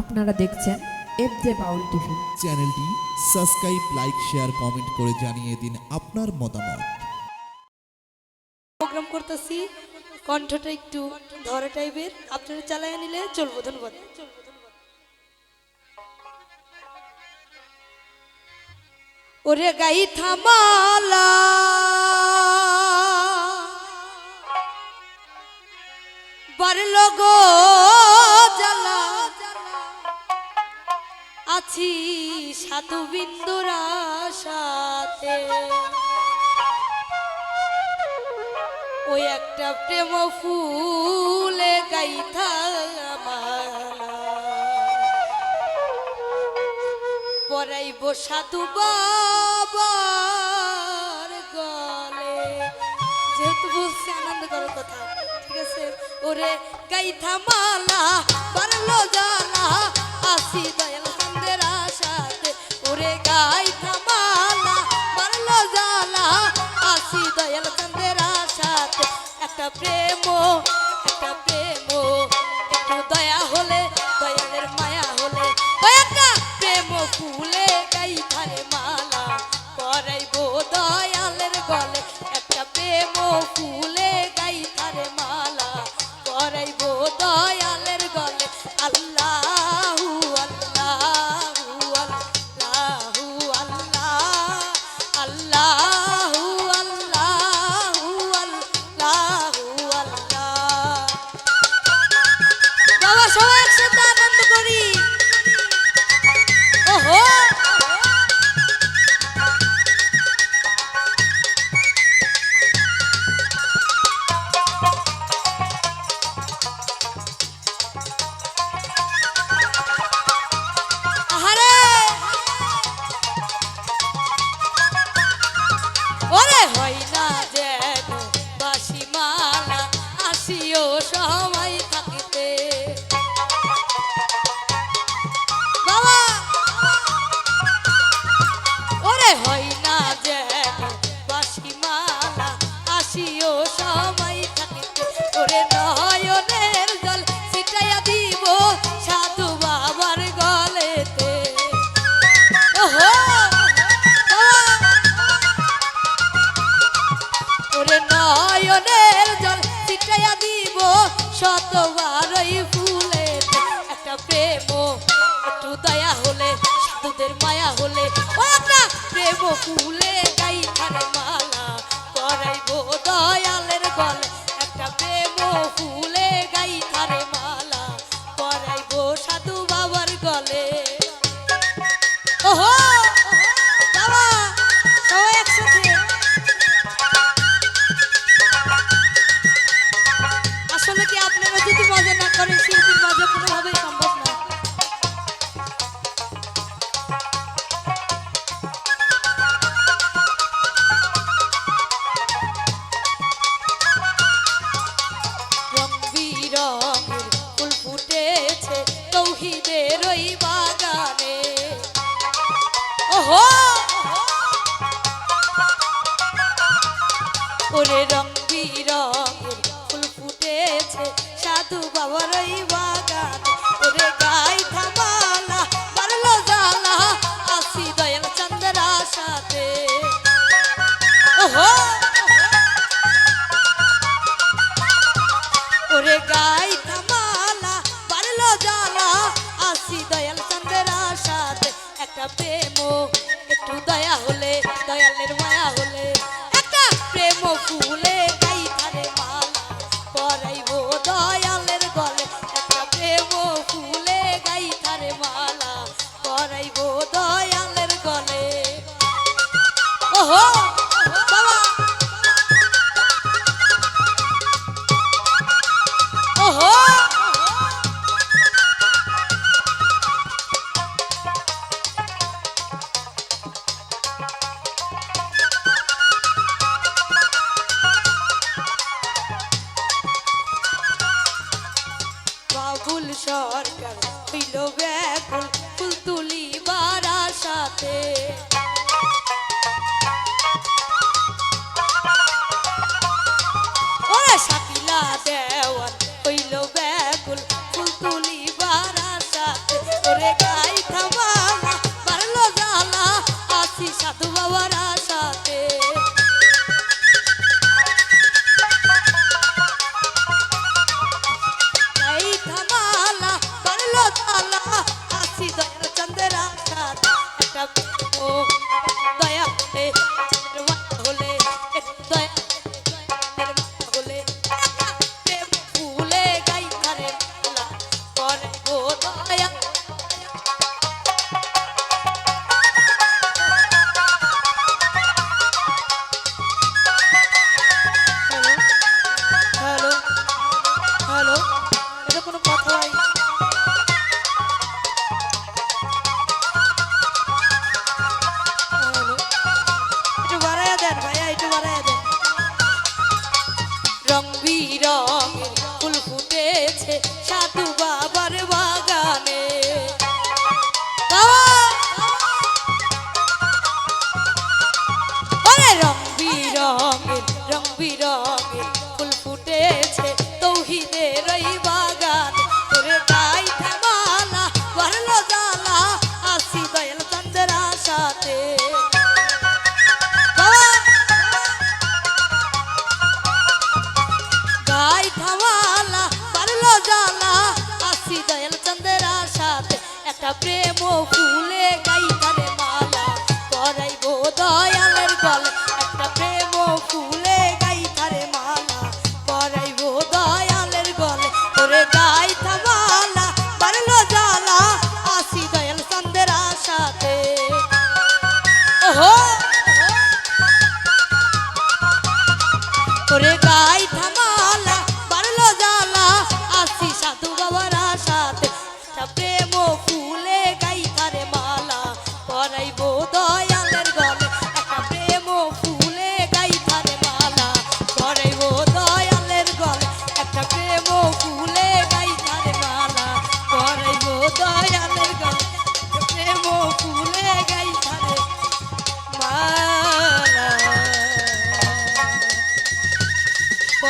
আপনারা দেখছেন F J Baul TV. চ্যানেলটি সাবস্ক্রাইব লাইক শেয়ার কমেন্ট করে জানিয়ে দিন আপনার মতামত। প্রোগ্রাম করতেছি কণ্ঠটা একটু ধরে টাইপের। আপনারা চালায় নিলে চলবো ধন্যবাদ। ওরে গাই থামালা। বারল গো আছি সাধুবিন্দুরা সাথে ওই একটা প্রেম ফুলে গাইথা পরাইব সাধু বাবার গলে। যেহেতু বলছি আনন্দ করার কথা, ঠিক আছে? ওরে গাইথা মালা বারলো জালা আসি দয়াল বারলো আসি দয়াল চন্দ্রের আশাতে। একটা প্রেম একটা প্রেম, একটু দয়া হলে, দয়ালের মায়া হলে। একটা প্রেম ফুলে গাই ধারে মালা, করাইব দয়ালের গলে। একটা প্রেম ফুলে ওরে নয়নের জল ছিটাইয়া দিব সাধু বাবার গলেতে। ওরে নয়নের জল ছিটাইয়া দিব শতবার ওই ফুলে একটা প্রেম দয়া হলে, সাধুদের মায়া হলে। ও প্রেম ফুলে গাই মালা করাইব একটা প্রেম গাই খারে মালা করাইব সাধু বাবার গলে। ওহো আসলে কি আপনারা যদি মজা না করেন শিল্পীর ওরে রং বিরঙের ফুল ফুটেছে। সাধু বাবার ওই ওরে গাই থামালা বারলো জালা আসি দয়াল চন্দ্রা সাথে ওরে গাই থামালা বারলো জালা আসি দয়াল চন্দ্রা সাথে একটা প্রেম রং বিরং ফুল ফুটেছে সাধু বাবার বাগানে। রং বিরং রং বিরং